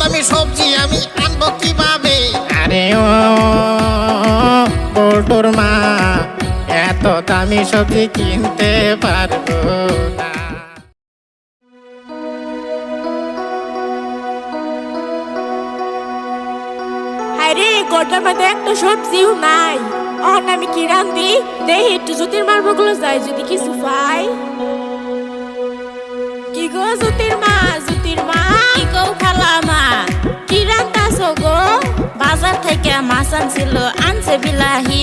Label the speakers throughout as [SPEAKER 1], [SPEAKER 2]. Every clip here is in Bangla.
[SPEAKER 1] দামি সবজি আমি আনব কীভাবে?
[SPEAKER 2] আরে ও বল্টুর মা এত দামি সবজি কিনতে পারব না।
[SPEAKER 3] আরে গোটার মধ্যে একটা সবজিও নাই। অন আমি কি রান্ধি? দেখি একটু জ্যোতির মারবো গুলো যাই যদি কিছু পাই। গো জ্যোতির মা মা
[SPEAKER 4] কি খালা মা?
[SPEAKER 3] কি রান্তাছো গো?
[SPEAKER 4] বাজার থেকে মাছ আনছিল আনছে বিলাহি।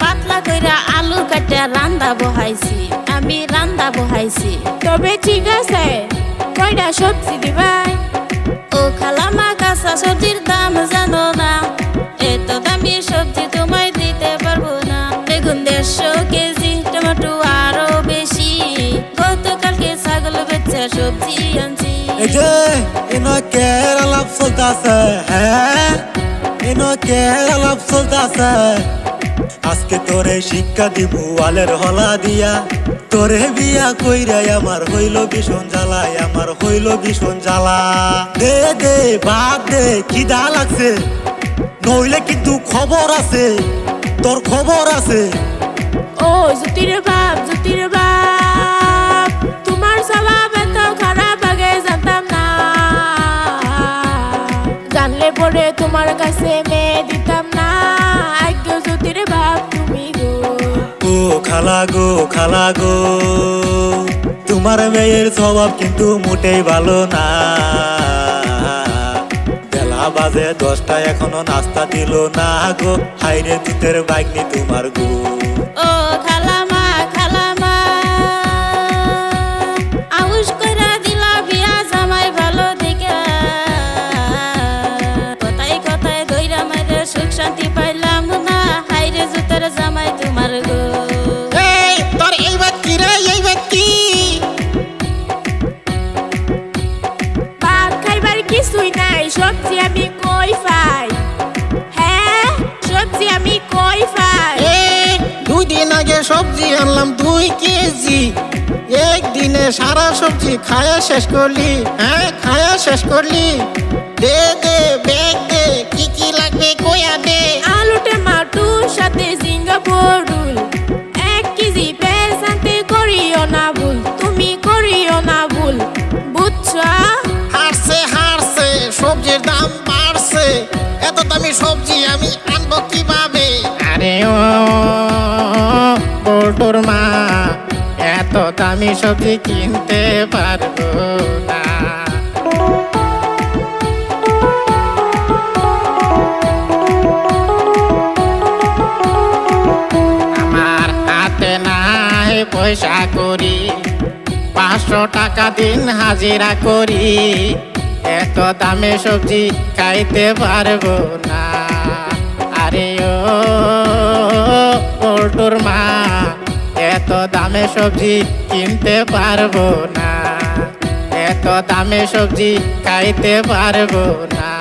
[SPEAKER 4] পাতলা কইরা আলু কাটে রান্দা বহাইছি আমি রান্দা বহাইছি।
[SPEAKER 3] তবে ঠিক আছে কয়টা সবজি দিবাই?
[SPEAKER 4] ও খালা মা কাঁচা সবজির
[SPEAKER 5] চলতেছে হ্যাঁ এনো কেরালাপ চলতেছে আজকে তোরে শিক্ষা দিব আলের হলা দিয়া তোরে বিয়া কইরা আমার হইল ভীষণ জ্বালাই আমার হইল ভীষণ জ্বালা দে দে বাদ দে খিদা লাগছে নইলে কিন্তু খবর আছে তোর খবর আছে
[SPEAKER 3] ও জ্যোতির বাপ জ্যোতির বাপ কাছে মেয়ে দিতাম না। আজ্ঞ জ্যোতির বাপ তুমি গো।
[SPEAKER 5] ও খালা গো খালা গো। তোমার মেয়ের স্বভাব কিন্তু মোটেই ভালো না। বেলা বাজে দশটা এখনও নাস্তা দিল না গো। হাইরে দুধের বাইক নি তোমার গো।
[SPEAKER 4] ও খালামা
[SPEAKER 3] সবজি আমি কই পাই হ্যাঁ সবজি আমি কই
[SPEAKER 1] এ, দুই দিন আগে সবজি আনলাম দুই কেজি। একদিনে সারা সবজি খায়া শেষ করলি। হ্যাঁ খায়া শেষ করলি। দে দে সবজি আমি আনব কীভাবে?
[SPEAKER 2] আরে ও, বল্টুর মা, এত দামি সবজি কিনতে পারব না। আমার পয়সা করি, পাঁচশো টাকা দিন হাজিরা করি। এত দামে সবজি খাইতে পারব না। আরে ও, পোল্টুর মা, এত দামে সবজি কিনতে পারব না। এত দামে সবজি খাইতে পারব না।